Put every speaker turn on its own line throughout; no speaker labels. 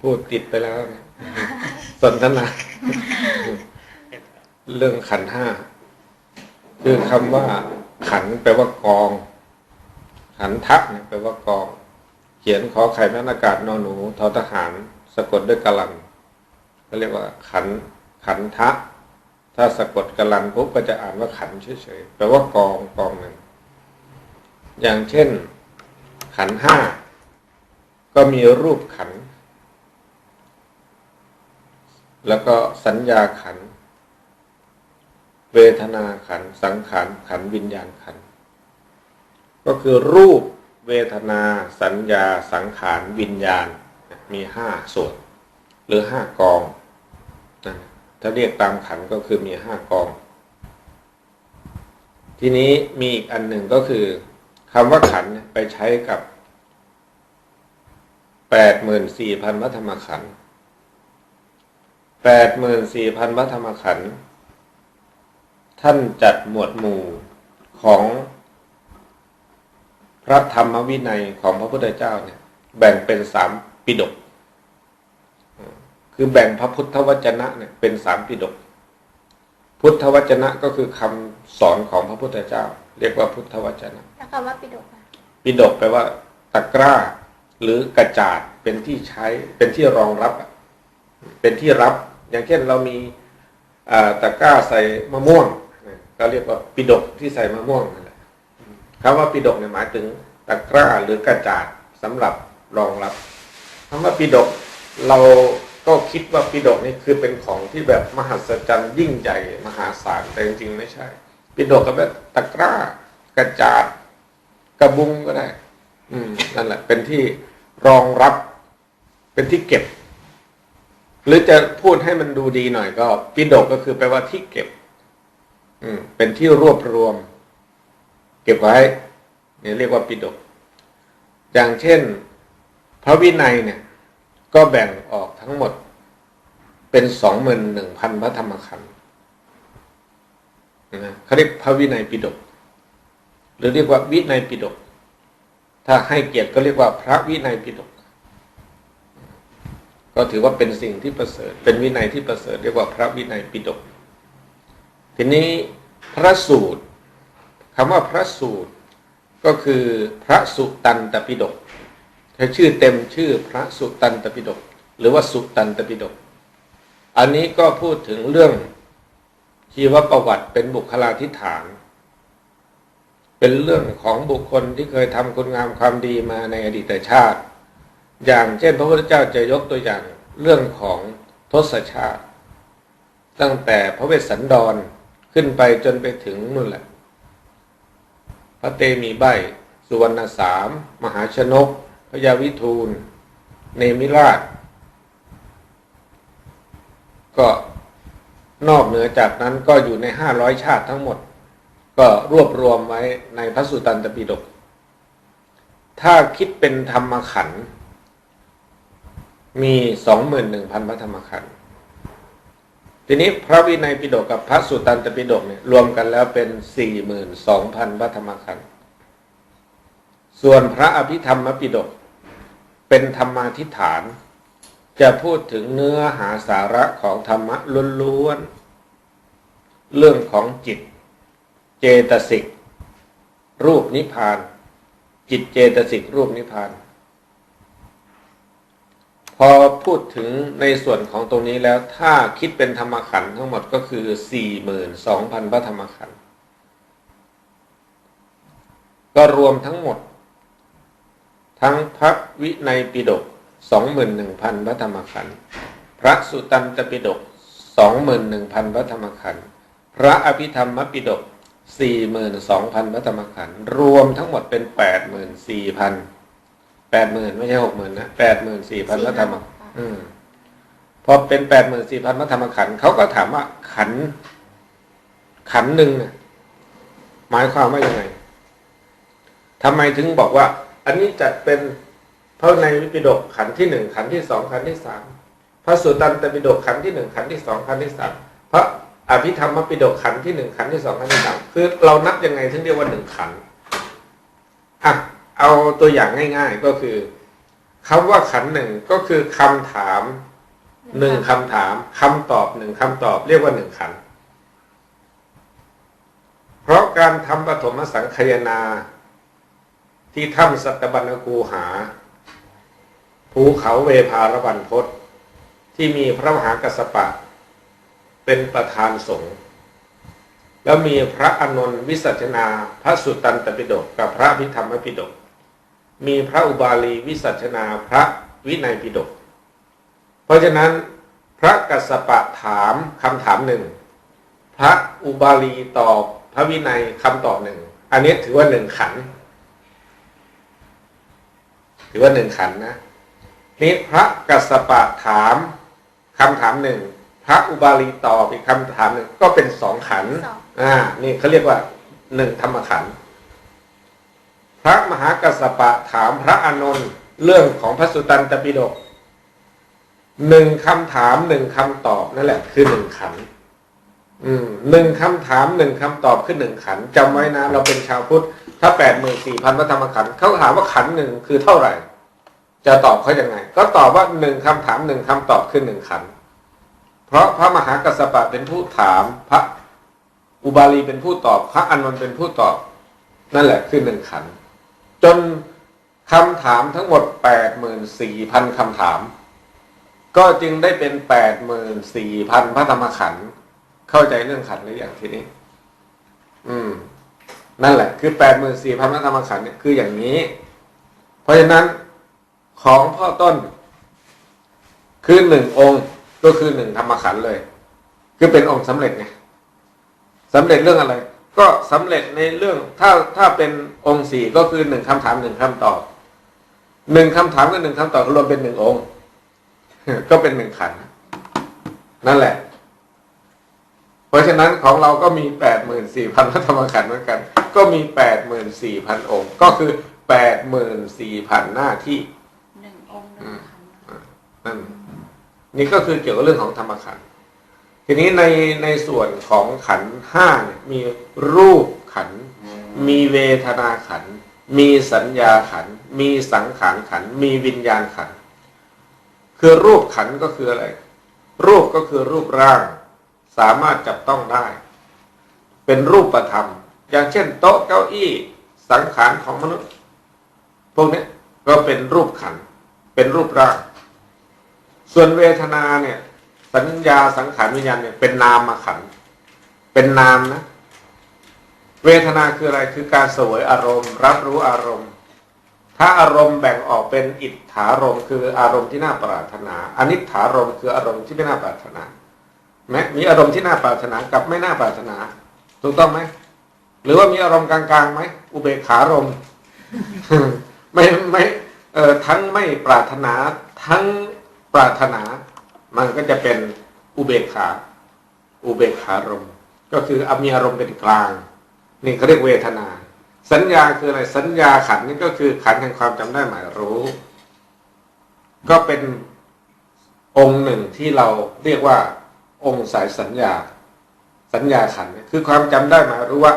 พูดติดไปแล้วนะสนทนาเรื่องขันห้าคือคำว่า ขันแปลว่ากอง ขันทะเนี่ยแปลว่ากอง เขียนขอไข่แม่นอากาศนอนหนูทอทหาร สะกดด้วยกลันก็เรียกว่า ขันขันทะ ถ้าสะกดกลันปุ๊บก็จะอ่านว่าขันเฉยๆแปลว่ากองกองหนึ่งอย่างเช่น ขันห้าก็มีรูปขัน แล้วก็สัญญาขัน เวทนาขัน สังขารขันวิญญาณขัน ก็คือรูปเวทนาสัญญาสังขารวิญญาณมีห้าส่วน หรือห้ากองนะถ้าเรียกตามขันก็คือมีห้ากอง ทีนี้มีอีกอันหนึ่งก็คือ คำว่าขันไปใช้กับแปดหมื่นสี่พันวัธรรมขันแปดหมื่นสี่พันวัธรรมขันท่านจัดหมวดหมู่ของพระธรรมวินัยของพระพุทธเจ้าเนี่ย แบ่งเป็นสามปิฎกคือแบ่งพระพุทธวจนะเนี่ยเป็นสามปิฎกพุทธวจนะก็คือคำสอนของพระพุทธเจ้า เรียกว่าพุทธวจนะ
แล้วคำว่าปิฎกอะ
ปิฎกแปลว่าตะกร้า หรือกระจาดเป็นที่ใช้เป็นที่รองรับอะเป็นที่รับ อย่างเช่นเรามีอ่าตะกร้าใส่มะม่วงก็เรียกว่าปิฎกที่ใส่มะม่วงนั่นแหละคำว่าปิฎกเนี่ยหมายถึงตะกร้าหรือกระจาดสำหรับรองรับคำว่าปิฎกเราก็คิดว่าปิฎกนี่คือเป็นของที่แบบมหัศจรรย์ยิ่งใหญ่มหาศาลแต่จริงๆไม่ใช่ ปิฎกก็แบบตะกร้ากระจาดกระบุงก็ได้ อืมนั่นแหละ เป็นที่รองรับ เป็นที่เก็บ หรือจะพูดให้มันดูดีหน่อยก็ปิฎกก็คือแปลว่าที่เก็บ อืม เป็นที่รวบรวม เก็บไว้เนี่ยเรียกว่าปิฎกอย่างเช่น พระวินัยเนี่ย ก็แบ่งออกทั้งหมด เป็นสองหมื่นหนึ่งพันพระธรรมขันธ์ นะเขาเรียกพระวินัยปิฎกหรือเรียกว่าวินัยปิฎกถ้าให้เกียรติก็เรียกว่าพระวินัยปิฎกก็ถือว่าเป็นสิ่งที่ประเสริฐ เป็นวินัยที่ประเสริฐเรียกว่าพระวินัยปิฎกทีนี้พระสูตรคำว่าพระสูตรก็คือพระสุตันตปิฎกถ้าชื่อเต็มชื่อพระสุตันตปิฎกหรือว่าสุตันตปิฎกอันนี้ก็พูดถึงเรื่อง ชีวประวัติเป็นบุคลาธิฐาน เป็นเรื่องของบุคคลที่เคยทำคุณงามความดีมาในอดีตชาติ อย่างเช่น พระพุทธเจ้าจะยกตัวอย่างเรื่องของทศชาติ ตั้งแต่พระเวสสันดรขึ้นไปจนไปถึงนู่นแหละ พระเตมีใบสุวรรณสาม มหาชนกพระยาวิทูล เนมิราช ก็ นอกเหนือจากนั้นก็อยู่ในห้าร้อยชาติทั้งหมด ก็รวบรวมไว้ในพระสุตตันตปิฎกถ้าคิดเป็นธรรมขันธ์มีสองหมื่นหนึ่งพันพระธรรมขันธ์ทีนี้พระวินัยปิฎกกับพระสุตตันตปิฎกเนี่ยรวมกันแล้วเป็นสี่หมื่นสองพันพระธรรมขันธ์ส่วนพระอภิธรรมปิฎกเป็นธรรมาทิฐาน จะพูดถึงเนื้อหาสาระของธรรมะล้วนๆ เรื่องของจิต เจตสิก รูปนิพพาน จิตเจตสิกรูปนิพพาน พอพูดถึงในส่วนของตรงนี้แล้วถ้าคิดเป็นธรรมขันธ์ทั้งหมดก็คือ 42,000 พระธรรมขันธ์ก็รวมทั้งหมด ทั้งพระวินัยปิฎก 21,000พระธรรมขันธ์พระสุตตันตปิฎก21,000พระธรรมขันธ์พระอภิธรรมปิฎก42,000พระธรรมขันธ์รวมทั้งหมดเป็น84,000 80,000ไม่ใช่60,000นะ84,000พระธรรมอืมพอเป็นแปดหมื่นสี่พันพระธรรมขันธ์เขาก็ถามว่าขันธ์ขันธ์หนึ่งน่ะหมายความว่ายังไงทำไมถึงบอกว่า อันนี้จัดเป็น เพราะในวิปิฎกขันที่หนึ่งขันที่สองขันที่สามพระสุตตันตปิฎกขันที่หนึ่งขันที่สองขันที่สามพระอภิธรรมปิฎกขันที่หนึ่งขันที่สองขันที่สามคือเรานับยังไงถึงเรียกว่าหนึ่งขันอะเอาตัวอย่างง่าย ๆก็คือคำว่าขันหนึ่งก็คือคำถามหนึ่งคำถามคำตอบหนึ่งคำตอบ เรียกว่าหนึ่งขัน เพราะการทำปฐมสังคายนาที่ถ้ำสัตบัญญคูหา ภูเขาเวภารวันพศที่มีพระมหากัสปะ เป็นประธานสงฆ์แล้วมีพระอนนท์วิสัชนา พระสุตตันตปิฎกกับพระพิธรรมปิฎกมีพระอุบาลีวิสัชนาพระวินัยปิฎกเพราะฉะนั้นพระกัสสปะถามคำถามหนึ่ง พระอุบาลีตอบพระวินัยคำตอบหนึ่ง อันนี้ถือว่าหนึ่งขัน ถือว่าหนึ่งขันนะ นี่พระกัสสปะถามคำถามหนึ่งพระอุบาลีตอบอีกคำถามหนึ่งก็เป็นสองขันธ์
สอง
อ่านี่เขาเรียกว่าหนึ่งธรรมขันธ์พระมหากัสสปะถามพระอานนท์เรื่องของพระสุตตันตปิฎกหนึ่งคำถามหนึ่งคำตอบนั่นแหละ คือหนึ่งขันธ์อืมหนึ่งคำถามหนึ่งคำตอบคือหนึ่งขันธ์จำไว้นะ เราเป็นชาวพุทธ ถ้าแปดหมื่นสี่พันพระธรรมขันธ์เขาถามว่าขันธ์หนึ่งคือเท่าไหร่ จะตอบเขาอยังไง ก็ตอบว่าหนึ่งคำถามหนึ่งคำตอบคือหนึ่งขัน เพราะพระมหากัสสปะเป็นผู้ถาม พระอุบาลีเป็นผู้ตอบ พระอานนท์เป็นผู้ตอบ นั่นแหละคือหนึ่งขัน จนคำถามทั้งหมดแปดหมื่นสี่พันคำถาม ก็จึงได้เป็นแปดหมื่นสี่พันพระธรรมขันธ์เข้าใจเรื่องขันหรืออยังทีนี้ อืม นั่นแหละ คือแปดหมื่นสี่พันพระธรรมขันธ์เนี่ยคืออย่างนี้ เพราะฉะนั้น ของพ่อต้น คือหนึ่งองค์ก็คือหนึ่งธรรมขันเลย คือเป็นองค์สำเร็จไงสำเร็จเรื่องอะไร ก็สำเร็จในเรื่องถ้าถ้าเป็นองค์สี่ก็คือหนึ่งคำถามหนึ่งคำตอบหนึ่งคำถามกับหนึ่งคำตอบรวมเป็นหนึ่งองค์ ก็เป็นหนึ่งขัน นั่นแหละ เพราะฉะนั้นของเราก็มีแปดหมื่นสี่พันพระธรรมขันธ์เหมือนกัน ก็มีแปดหมื่นสี่พันองค์ ก็คือแปดหมื่นสี่พันหน้าที่
นั่นนี่
ก็คือเกี่ยวกับเรื่องของธรรมขันธ์ทีนี้ในในส่วนของขันห้าเนี่ยมีรูปขัน มีเวทนาขัน มีสัญญาขัน มีสังขารขัน มีวิญญาณขัน คือรูปขันก็คืออะไร รูปก็คือรูปร่าง สามารถจับต้องได้ เป็นรูปธรรม อย่างเช่น โต๊ะเก้าอี้ สังขารของมนุษย์ พวกนี้ก็เป็นรูปขันธ เป็นรูปร่าง ส่วนเวทนาเนี่ย สัญญาสังขารวิญญาณเนี่ย เป็นนามมาขัน เป็นนามนะ เวทนาคืออะไรคือการเสวยอารมณ์ รับรู้อารมณ์ ถ้าอารมณ์แบ่งออกเป็นอิทธารมณ์คืออารมณ์ที่น่าปรารถนา อนิถารมณ์คืออารมณ์ที่ไม่น่าปรารถนาแม้มีอารมณ์ที่น่าปรารถนากับไม่น่าปรารถนา ถูกต้องไหมหรือว่ามีอารมณ์กลางๆไหมอุเบกขารมณ์ไม่ไม่ เออทั้งไม่ปรารถนาทั้งปรารถนา มันก็จะเป็นอุเบกขา อุเบกขารมณ์ก็คืออมีอารมณ์เป็นกลาง นี่เขาเรียกเวทนา สัญญาคืออะไรสัญญาขันนี่ก็คือขันแห่งความจำได้หมายรู้ ก็เป็นองค์หนึ่งที่เราเรียกว่า องค์สายสัญญา สัญญาขันคือความจำได้หมายรู้ว่า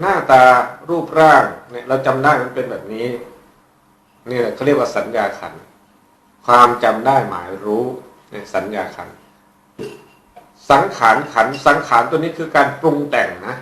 หน้าตารูปร่างเนี่ยเราจำได้มันเป็นแบบนี้ นี่แหละเขาเรียกว่าสัญญาขัน ความจำได้หมายรู้เนี่ยสัญญาขัน สังขารขันสังขารตัวนี้คือการปรุงแต่งนะ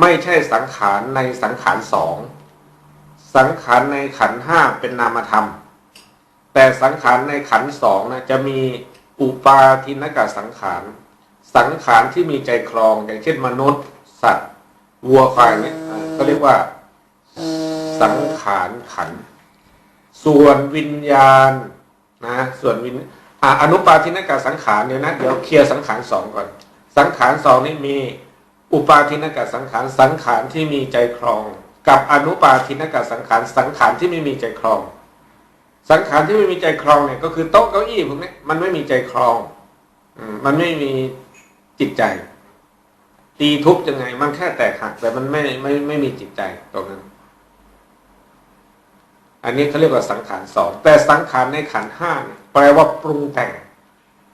ไม่ใช่สังขารในสังขารสองสังขารในขันห้าเป็นนามธรรม แต่สังขารในขันสองนะจะมีอุปาทินกสังขาร สังขารที่มีใจครองอย่างเช่นมนุษย์ สัตว์ วัวควายเนี่ยอ่าก็เรียกว่า สังขารขัน ส่วนวิญญาณนะส่วนวิญอ่าอนุปาทินกาสังขารเนี่ยนะเดี๋ยวเคลียร์สังขารสองก่อน สังขารสองนี่มีอุปาทินกาสังขารสังขารที่มีใจครอง กับอนุปาทินกาสังขารสังขารที่ไม่มีใจครอง สังขารที่ไม่มีใจครองเนี่ยก็คือโต๊ะเก้าอี้พวกนี้มันไม่มีใจครองมันไม่มีจิตใจ ตีทุบยังไง มันแค่แตกหักแต่มันไม่ไม่ไม่มีจิตใจตรงนั้น อันนี้เขาเรียกว่าสังขารสองแต่สังขารในขันห้าเนี่ยแปลว่าปรุงแต่ง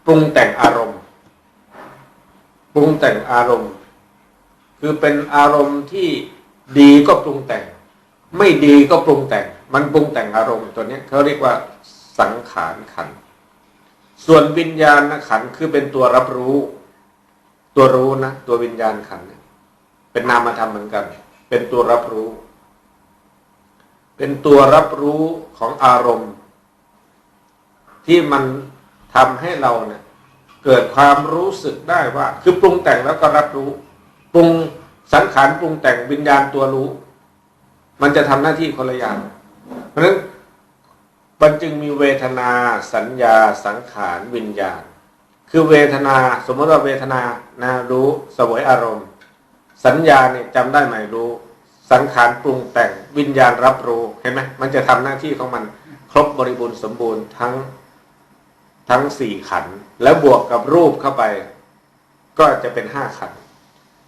ปรุงแต่งอารมณ์ ปรุงแต่งอารมณ์ คือเป็นอารมณ์ที่ดีก็ปรุงแต่ง ไม่ดีก็ปรุงแต่ง มันปรุงแต่งอารมณ์ตัวนี้เขาเรียกว่าสังขารขัน ส่วนวิญญาณขันคือเป็นตัวรับรู้ ตัวรู้นะตัววิญญาณขันเป็นนามธรรมเหมือนกัน เป็นตัวรับรู้ เป็นตัวรับรู้ของอารมณ์ ที่มันทำให้เราเนี่ยเกิดความรู้สึกได้ว่า คือปรุงแต่งแล้วก็รับรู้ ปรุงสังขารปรุงแต่งวิญญาณตัวรู้ มันจะทำหน้าที่คนละอย่างเพราะฉะนั้นมันจึงมีเวทนาสัญญาสังขารวิญญาณ คือเวทนาสมมติว่าเวทนานะรู้สวยอารมณ์ สัญญาเนี่ยจำได้ไหมรู้ สังขารปรุงแต่ง วิญญาณรับรู้เห็นไหมมันจะทำหน้าที่ของมันครบบริบูรณ์สมบูรณ์ทั้งทั้งสี่ขัน แล้วบวกกับรูปเข้าไป ก็จะเป็นห้าขัน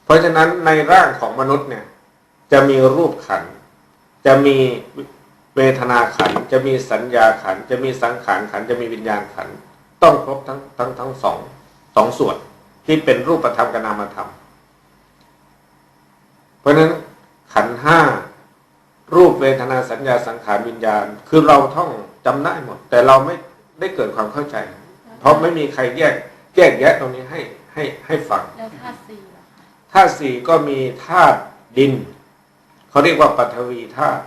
เพราะฉะนั้นในร่างของมนุษย์เนี่ย จะมีรูปขัน จะมีเวทนาขัน จะมีสัญญาขัน จะมีสังขารขัน จะมีวิญญาณขัน ต้องครบทั้งทั้งทั้งสองสองส่วนที่เป็นรูปธรรมกับนามธรรม เพราะฉะนั้นขันห้า รูปเวทนาสัญญาสังขารวิญญาณ คือเราท่องจำได้หมด แต่เราไม่ได้เกิดความเข้าใจ เพราะไม่มีใครแยกแยกแยะตรงนี้ให้ให้ให้ฟัง
แล้วธาตุสี่ล่ะคะ
ธาตุสี่ก็มีธาตุดินเขาเรียกว่าปัทวีธาตุ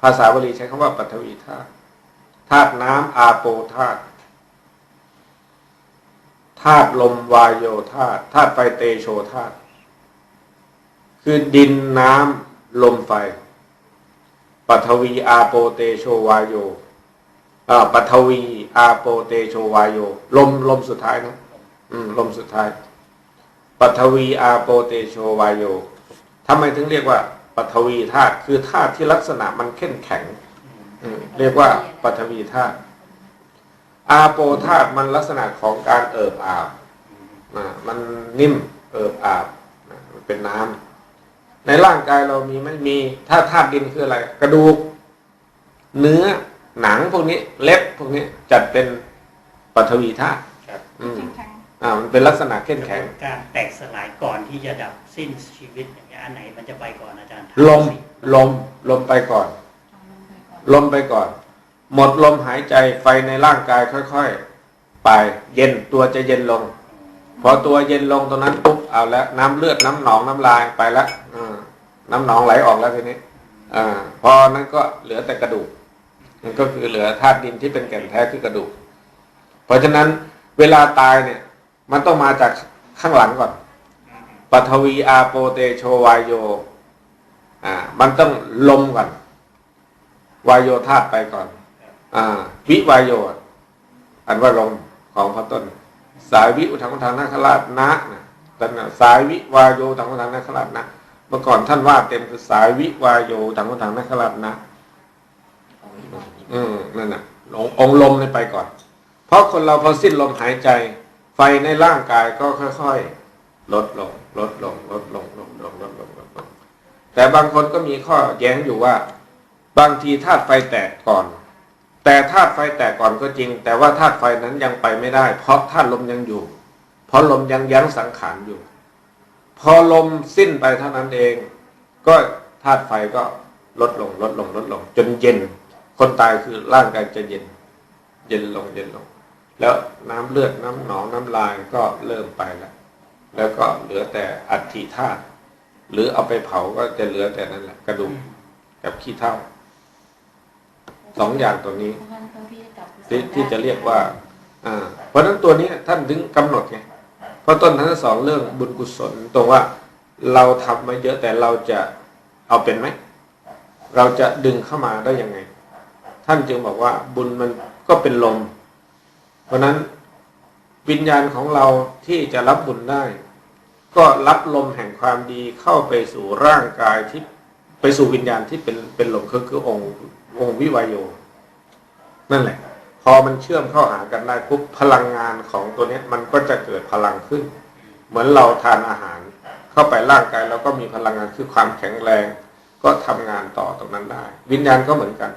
ภาษาบาลีใช้คำว่าปัทวีธาตุธาตุน้ำอาโปธาตุธาตุลมวายโยธาตุธาตุไฟเตโชธาตุคือดินน้ำลมไฟ ปัทวีอาโปเตโชวายโยอ่าปัทวีอาโปเตโชวายโยลมลมสุดท้ายนะอืมลมสุดท้ายปัทวีอาโปเตโชวายโยทำไมถึงเรียกว่าปัทวีธาตุคือธาตุที่ลักษณะมันเข้มแข็งเรียกว่าปัทวีธาตุอาโปธาตุมันลักษณะของการเอิบอาบมันนิ่มเอิบอาบเป็นน้ำ ในร่างกายเรามีไหม่มีถ้าธาตุดินคืออะไร กระดูก เนื้อหนังพวกนี้ เล็บพวกนี้จัดเป็นปัทวีธาตุ
ครับ
อืม
แข็ง
อ่ามันเป็นลักษณะเข้มแข็ง
การแตกสลายก่อนที่จะดับสิ้นชีวิตอย่างเงี้ยอันไหนมันจะไปก่อนอาจารย์
ลมลมลมไปก่อน
ๆเอาลงไปก่อน
ลมไปก่อน หมดลมหายใจไฟในร่างกายค่อยๆ ไปเย็นตัวจะเย็นลง พอตัวเย็นลงตรงนั้นปุ๊บเอาแล้วน้ำเลือดน้ำหนองน้ำลายไปแล้วอ่า น้ำหนองไหลออกแล้วทีนี้อพอนั้นก็เหลือแต่กระดูกมันก็คือเหลือธาตุดินที่เป็นแก่นแท้คือกระดูก เพราะฉะนั้นเวลาตายเนี่ย มันต้องมาจากข้างหลังก่อนปฐวีอาโปเตโชวายโย อ่า มันต้องลมก่อน วายโยธาตุไปก่อน อ่า วิวายโย อันว่าลมของพระต้น สายวิอุทังทางนาคราชนะนะตอนนั้นสายวิวายโยทังทางนาคราชนะ เมื่อก่อนท่านว่าเต็มคือสายวิวายโยทังทางนาคราชนะอืมนั่นน่ะองลมไปก่อน เพราะคนเราพอสิ้นลมหายใจ ไฟในร่างกายก็ค่อยๆลดลงลดลงลดลงลดลงลดลงลดลงแต่บางคนก็มีข้อแย้งอยู่ว่า บางทีธาตุไฟแตกก่อน แต่ธาตุไฟแตกก่อนก็จริง แต่ว่าธาตุไฟนั้นยังไปไม่ได้ เพราะธาตุลมยังอยู่ เพราะลมยังยั้งสังขารอยู่ พอลมสิ้นไปเท่านั้นเอง ก็ธาตุไฟก็ลดลงลดลงลดลง จนเย็น คนตายคือร่างกายจะเย็น เย็นลงเย็นลง แล้วน้ำเลือดน้ำหนองน้ำลายก็เริ่มไปแล้ว แล้วก็เหลือแต่อัฐิธาตุหรือเอาไปเผาก็จะเหลือแต่นั้นแหละกระดูกกับขี้เถ้าสองอย่างตัวนี้
เพราะงั้นตรงที่จะจับคือ
ที่
สอง
ที่จะเรียกว่า อ่า เพราะฉะนั้นตัวนี้ท่านถึงกำหนดไง เพราะต้นทั้งสองเรื่องบุญกุศล ตรงว่าเราทำมาเยอะแต่เราจะเอาเป็นไหมเราจะดึงเข้ามาได้ยังไง ท่านจึงบอกว่าบุญมันก็เป็นลม เพราะนั้นวิญญาณของเราที่จะรับบุญได้ ก็รับลมแห่งความดีเข้าไปสู่ร่างกายที่ไปสู่วิญญาณที่เป็นเป็นลมคือคือองค์องค์วิวายโยนั่นแหละ พอมันเชื่อมเข้าหากันได้ปุ๊บพลังงานของตัวนี้มันก็จะเกิดพลังขึ้น เหมือนเราทานอาหาร เข้าไปร่างกายเราก็มีพลังงานคือความแข็งแรง ก็ทำงานต่อตรงนั้นได้ วิญญาณก็เหมือนกัน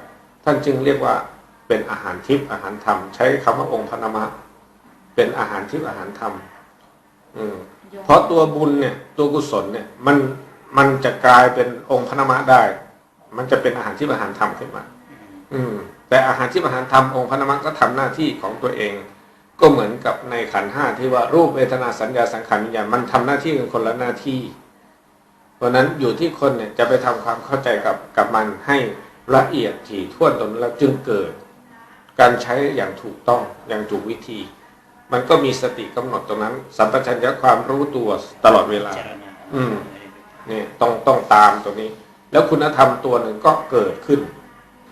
ท่านจึงเรียกว่าเป็นอาหารทิพย์อาหารธรรม ใช้คำว่าองค์พนามะเป็นอาหารทิพย์อาหารธรรมอืมเพราะตัวบุญเนี่ยตัวกุศลเนี่ยมันมันจะกลายเป็นองค์พนามะได้ มันจะเป็นอาหารที่อาหารทำขึ้นมา
อืม
แต่อาหารที่อาหารทำองค์พระนามก็ทำหน้าที่ของตัวเอง ก็เหมือนกับในขันธ์ห้าที่ว่ารูปเวทนาสัญญาสังขารวิญญาณมันทำหน้าที่กันคนละหน้าที่ เพราะฉะนั้นอยู่ที่คนเนี่ยจะไปทำความเข้าใจกับกับมันให้ละเอียดถี่ถ้วนตรงนั้นแล้วจึงเกิด การใช้อย่างถูกต้องอย่างถูกวิธี มันก็มีสติกำหนดตรงนั้น สัมปชัญญะความรู้ตัวตลอดเวลา
พิจารณา
อืมเนี่ยต้องต้องตามตรงนี้ แล้วคุณธรรมตัวหนึ่งก็เกิดขึ้น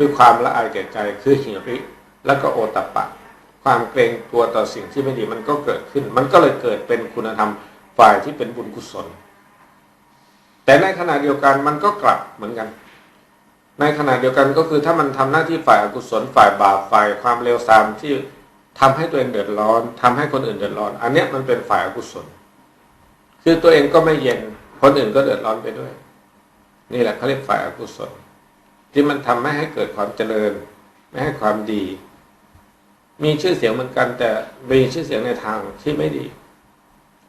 คือความละอายแก่ใจคือหิริ แล้วก็โอตปปะความเกรงตัวต่อสิ่งที่ไม่ดีมันก็เกิดขึ้น มันก็เลยเกิดเป็นคุณธรรมฝ่ายที่เป็นบุญกุศล แต่ในขณะเดียวกันมันก็กลับเหมือนกัน ในขณะเดียวกันก็คือถ้ามันทำหน้าที่ฝ่ายอกุศลฝ่ายบาปฝ่ายความเลวทรามที่ทำให้ตัวเองเดือดร้อนทำให้คนอื่นเดือดร้อน อันเนี้ยมันเป็นฝ่ายอกุศล คือตัวเองก็ไม่เย็นคนอื่นก็เดือดร้อนไปด้วย นี่แหละเขาเรียกฝ่ายอกุศล ที่มันทำไม่ให้เกิดความเจริญ ไม่ให้ความดี มีชื่อเสียงเหมือนกัน แต่มีชื่อเสียงในทางที่ไม่ดี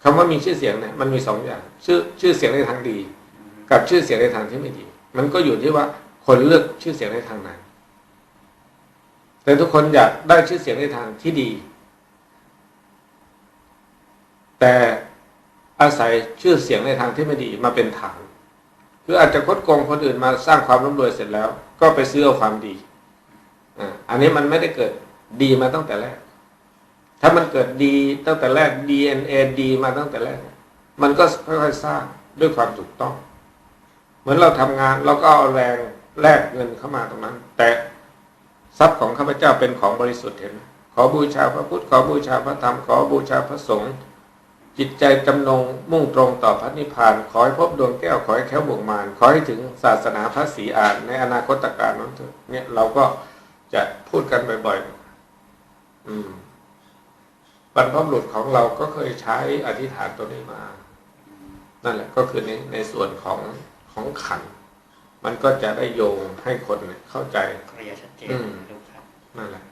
คำว่ามีชื่อเสียงเนี่ยมันมีสองอย่าง ชื่อชื่อเสียงในทางดี กับชื่อเสียงในทางที่ไม่ดี มันก็อยู่ที่ว่าคนเลือกชื่อเสียงในทางไหนแต่ทุกคนอยากได้ชื่อเสียงในทางที่ดี แต่อาศัยชื่อเสียงในทางที่ไม่ดีมาเป็นฐาน คืออาจจะคดโกงคนอื่นมาสร้างความร่ำรวยเสร็จแล้ว ก็ไปซื้อเอาความดีอ่าอันนี้มันไม่ได้เกิดดีมาตั้งแต่แรก ถ้ามันเกิดดีตั้งแต่แรก DNA ดีมาตั้งแต่แรก มันก็ค่อยๆสร้างด้วยความถูกต้อง เหมือนเราทำงานเราก็เอาแรงแลกเงินเข้ามาตรงนั้น แต่ทรัพย์ของข้าพเจ้าเป็นของบริสุทธิ์เห็นไหมขอบูชาพระพุทธ ขอบูชาพระธรรม ขอบูชาพระสงฆ์ จิตใจจำนงมุ่งตรงต่อพระนิพพาน ขอให้พบดวงแก้ว ขอให้แค้วบ่วงมารขอให้ถึงศาสนาพระศรีอานในอนาคตการนั้นเถอะเนี่ยเราก็จะพูดกันบ่อยๆ อืมบรรพบุรุษของเราก็เคยใช้อธิษฐานตัวนี้มา นั่นแหละก็คือในในส่วนของของขันธ์มันก็จะได้โยงให้คนเนี่ยเข้าใจ
เคลียร์ชัดเจน
อืม
ดูครับ
นั่นแหละ